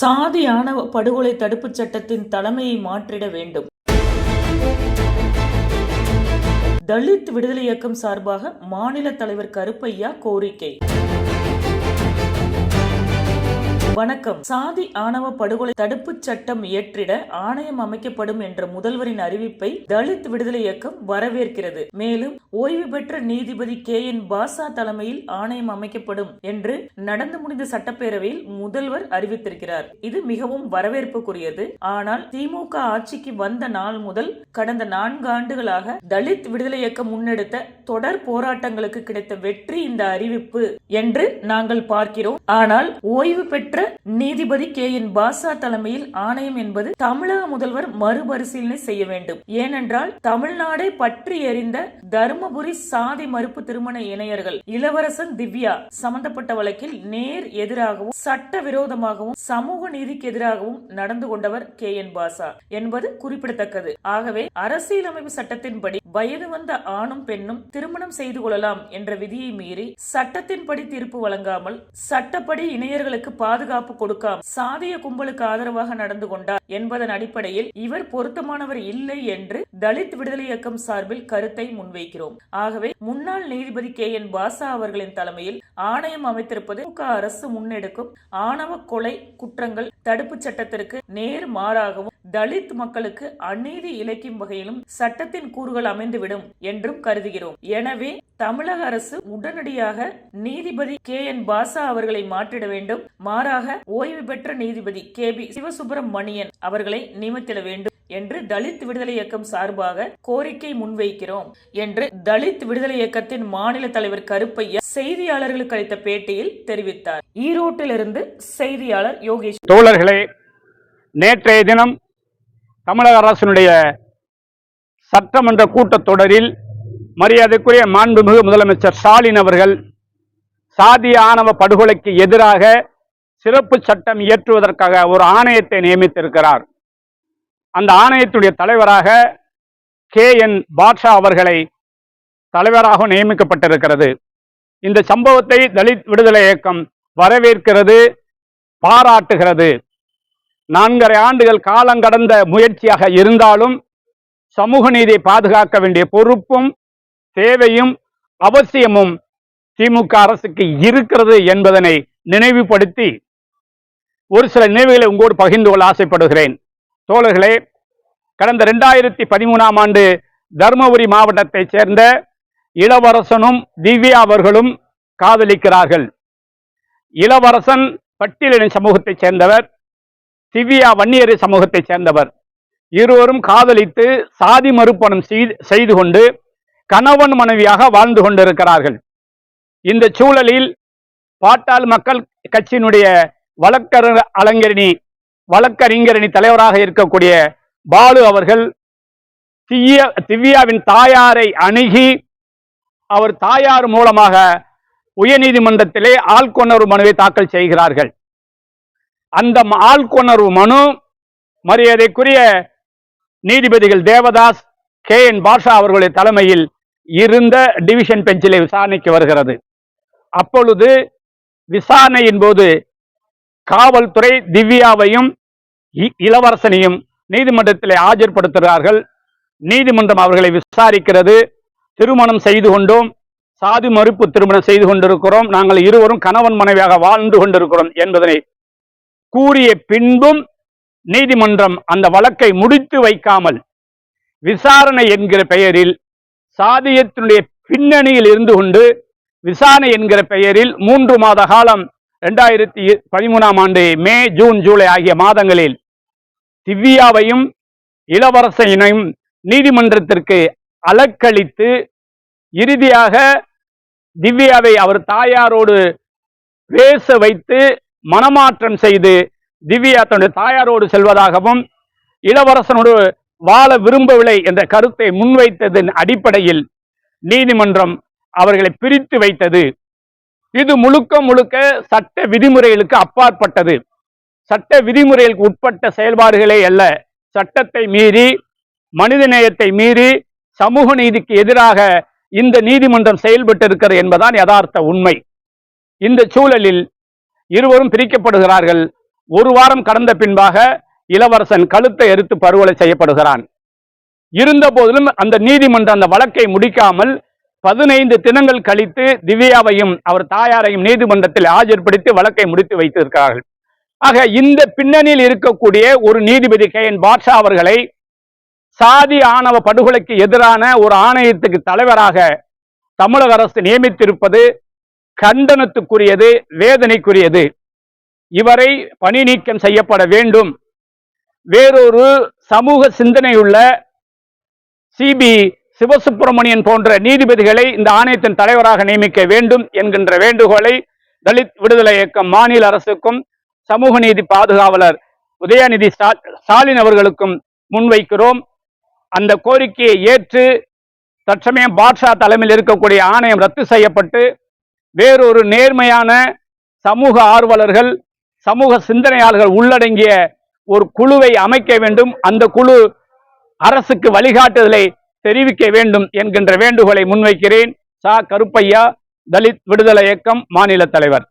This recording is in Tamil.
சாதி ஆணவ படுகொலை தடுப்புச் சட்டத்தின் தலைமையை மாற்றிட வேண்டும். தலித் விடுதலை இயக்கம் சார்பாக மாநில தலைவர் கருப்பையா கோரிக்கை. வணக்கம். சாதி ஆணவ படுகொலை தடுப்பு சட்டம் இயற்றிட ஆணையம் அமைக்கப்படும் என்ற முதல்வரின் அறிவிப்பை தலித் விடுதலை இயக்கம் வரவேற்கிறது. மேலும் ஓய்வு பெற்ற நீதிபதி கே. என். பாசா தலைமையில் ஆணையம் அமைக்கப்படும் என்று நடந்து முடிந்த சட்டப்பேரவையில் முதல்வர் அறிவித்திருக்கிறார். இது மிகவும் வரவேற்புக்குரியது. ஆனால் திமுக ஆட்சிக்கு வந்த நாள் முதல் கடந்த நான்கு ஆண்டுகளாக தலித் விடுதலை இயக்கம் முன்னெடுத்த தொடர் போராட்டங்களுக்கு கிடைத்த வெற்றி இந்த அறிவிப்பு என்று நாங்கள் பார்க்கிறோம். ஆனால் ஓய்வு பெற்ற நீதிபதி கே. என். பாசா தலைமையில் ஆணையம் என்பது தமிழக முதல்வர் மறுபரிசீலனை செய்ய வேண்டும். ஏனென்றால் தமிழ்நாடை பற்றி எறிந்த தருமபுரி சாதி மறுப்பு திருமண இணையர்கள் இளவரசன் திவ்யா சம்பந்தப்பட்ட வழக்கில் நேர் எதிராகவும் சட்ட விரோதமாகவும் சமூக நீதிக்கு எதிராகவும் நடந்து கொண்டவர் கே. என். பாசா என்பது குறிப்பிடத்தக்கது. ஆகவே அரசியலமைப்பு சட்டத்தின்படி வயது வந்த ஆணும் பெண்ணும் திருமணம் செய்து கொள்ளலாம் என்ற விதியை மீறி சட்டத்தின்படி தீர்ப்பு வழங்காமல் சட்டப்படி இணையர்களுக்கு பாதுகாப்பு கொடுக்காம சாதிய கும்பலுக்கு ஆதரவாக நடந்து கொண்டார் என்பதன் அடிப்படையில் இவர் பொருத்தமானவர் இல்லை என்று தலித் விடுதலை இயக்கம் சார்பில் கருத்தை முன்வைக்கிறோம். ஆகவே முன்னாள் நீதிபதி கே. என். பாசா அவர்களின் தலைமையில் ஆணையம் அமைத்திருப்பது திமுக அரசு முன்னெடுக்கும் ஆணவ கொலை குற்றங்கள் தடுப்பு சட்டத்திற்கு நேர் மாறாகவும் தலித் மக்களுக்கு அநீதி இழைக்கும் வகையிலும் சட்டத்தின் கூறுகள் அமைந்துவிடும் என்றும் கருதுகிறோம். எனவே தமிழக அரசு உடனடியாக நீதிபதி கே. என். பாசா அவர்களை மாற்றிட வேண்டும். மாறாக ஓய்வு பெற்ற நீதிபதி கே. பி. சிவசுப்பிரமணியன் அவர்களை நியமித்திட வேண்டும் என்று தலித் விடுதலை இயக்கம் சார்பாக கோரிக்கை முன்வைக்கிறோம் என்று தலித் விடுதலை இயக்கத்தின் மாநில தலைவர் கருப்பையா செய்தியாளர்களுக்கு அளித்த பேட்டியில் தெரிவித்தார். ஈரோட்டிலிருந்து செய்தியாளர் யோகேஷ். தோழர்களே நேற்றைய தினம் தமிழக அரசினுடைய சட்டமன்ற கூட்டத்தொடரில் மரியாதைக்குரிய மாண்புமிகு முதலமைச்சர் ஸ்டாலின் அவர்கள் சாதிய ஆணவ படுகொலைக்கு எதிராக சிறப்பு சட்டம் இயற்றுவதற்காக ஒரு ஆணையத்தை நியமித்திருக்கிறார். அந்த ஆணையத்துடைய தலைவராக கே என் பாட்ஷா அவர்களை தலைவராக நியமிக்கப்பட்டிருக்கிறது. இந்த சம்பவத்தை தலித் விடுதலை இயக்கம் வரவேற்கிறது பாராட்டுகிறது. நான்கரை ஆண்டுகள் காலங்கடந்த முயற்சியாக இருந்தாலும் சமூக நீதியை பாதுகாக்க வேண்டிய பொறுப்பும் தேவையும் அவசியமும் திமுக அரசுக்கு இருக்கிறது என்பதனை நினைவுபடுத்தி ஒரு சில நினைவுகளை உங்களோடு பகிர்ந்து கொள்ள ஆசைப்படுகிறேன். தோழர்களே கடந்த ரெண்டாயிரத்தி பதிமூணாம் ஆண்டு தருமபுரி மாவட்டத்தைச் சேர்ந்த இளவரசனும் திவ்யா அவர்களும் காதலிக்கிறார்கள். இளவரசன் பட்டியலின சமூகத்தைச் சேர்ந்தவர். திவ்யா வன்னியர் சமூகத்தைச் சேர்ந்தவர். இருவரும் காதலித்து சாதி மறுப்பணம் செய்து- செய்து கொண்டு கணவன் மனைவியாக வாழ்ந்து கொண்டிருக்கிறார்கள். இந்த சூழலில் பாட்டாள் மக்கள் கட்சியினுடைய வழக்கர் அலங்கரணி வழக்கறிஞரணி தலைவராக இருக்கக்கூடிய பாலு அவர்கள் திவ்யா திவ்யாவின் தாயாரை அணுகி அவர் தாயார் மூலமாக உயர்நீதிமன்றத்திலே ஆள்கொணர்வு மனுவை தாக்கல் செய்கிறார்கள். அந்த ஆள்கொணர்வு மனு மரியாதைக்குரிய நீதிபதிகள் தேவதாஸ் கே என் பாஷா அவர்களுடைய தலைமையில் இருந்த டிவிஷன் பெஞ்சிலே விசாரணைக்கு வருகிறது. அப்பொழுது விசாரணையின் போது காவல்துறை திவ்யாவையும் இ- இளவரசனையும் நீதிமன்றத்தில் ஆஜர்படுத்துகிறார்கள். நீதிமன்றம் அவர்களை விசாரிக்கிறது. திருமணம் செய்து கொண்டோம். சாதி மறுப்பு திருமணம் செய்து கொண்டிருக்கிறோம். நாங்கள் இருவரும் கணவன் மனைவியாக வாழ்ந்து கொண்டிருக்கிறோம் என்பதனை கூறிய பின்பும் நீதிமன்றம் அந்த வழக்கை முடித்து வைக்காமல் விசாரணை என்கிற பெயரில் சாதியத்தினுடைய பின்னணியில் இருந்து கொண்டு விசாரணை என்கிற பெயரில் மூன்று மாத காலம் இரண்டாயிரத்தி பதிமூணாம் ஆண்டு மே ஜூன் ஜூலை ஆகிய மாதங்களில் திவ்யாவையும் இளவரசனையும் நீதிமன்றத்திற்கு அலக்களித்து இறுதியாக திவ்யாவை அவர் தாயாரோடு பேச வைத்து மனமாற்றம் செய்து திவ்யா தன்னுடைய தாயாரோடு செல்வதாகவும் இளவரசனோடு வாழ விரும்பவில்லை என்ற கருத்தை முன்வைத்ததன் அடிப்படையில் நீதிமன்றம் அவர்களை பிரித்து வைத்தது. இது முழுக்க முழுக்க சட்ட விதிமுறைகளுக்கு அப்பாற்பட்டது. சட்ட விதிமுறைகளுக்கு உட்பட்ட செயல்பாடுகளே அல்ல. சட்டத்தை மீறி மனிதநேயத்தை மீறி சமூக நீதிக்கு எதிராக இந்த நீதிமன்றம் செயல்பட்டிருக்கிறது என்பதான் யதார்த்த உண்மை. இந்த சூழலில் இருவரும் பிரிக்கப்படுகிறார்கள் ஒரு வாரம் கடந்த பின்பாக இளவரசன் கழுத்தை எரித்து பருவலை செய்யப்படுகிறான். இருந்த போதிலும் அந்த நீதிமன்றம் அந்த வழக்கை முடிக்காமல் பதினைந்து தினங்கள் கழித்து திவ்யாவையும் அவர் தாயாரையும் நீதிமன்றத்தில் ஆஜர்படுத்தி வழக்கை முடித்து வைத்திருக்கிறார்கள். ஆக இந்த பின்னணியில் இருக்கக்கூடிய ஒரு நீதிபதி கே என் பாட்ஷா அவர்களை சாதி ஆணவ படுகொலைக்கு எதிரான ஒரு ஆணையத்துக்கு தலைவராக தமிழக அரசு நியமித்திருப்பது கண்டனத்துக்குரியது வேதனைக்குரியது. இவரை பணி நீக்கம் செய்யப்பட வேண்டும். வேறொரு சமூக சிந்தனையுள்ள சிபி சிவசுப்பிரமணியன் போன்ற நீதிபதிகளை இந்த ஆணையத்தின் தலைவராக நியமிக்க வேண்டும் என்கின்ற வேண்டுகோளை தலித் விடுதலை இயக்கம் மாநில அரசுக்கும் சமூக நீதி பாதுகாவலர் உதயநிதி ஸ்டாலின் அவர்களுக்கும் முன்வைக்கிறோம். அந்த கோரிக்கையை ஏற்று தற்சமயம் பாட்ஷா தலைமையில் இருக்கக்கூடிய ஆணையம் ரத்து செய்யப்பட்டு வேறொரு நேர்மையான சமூக ஆர்வலர்கள் சமூக சிந்தனையாளர்கள் உள்ளடங்கிய ஒரு குழுவை அமைக்க வேண்டும். அந்த குழு அரசுக்கு வழிகாட்டுதலை தெரிவிக்க வேண்டும் என்கின்ற வேண்டுகோளை முன்வைக்கிறேன். சா. கருப்பையா தலித் விடுதலை இயக்கம் மாநில தலைவர்.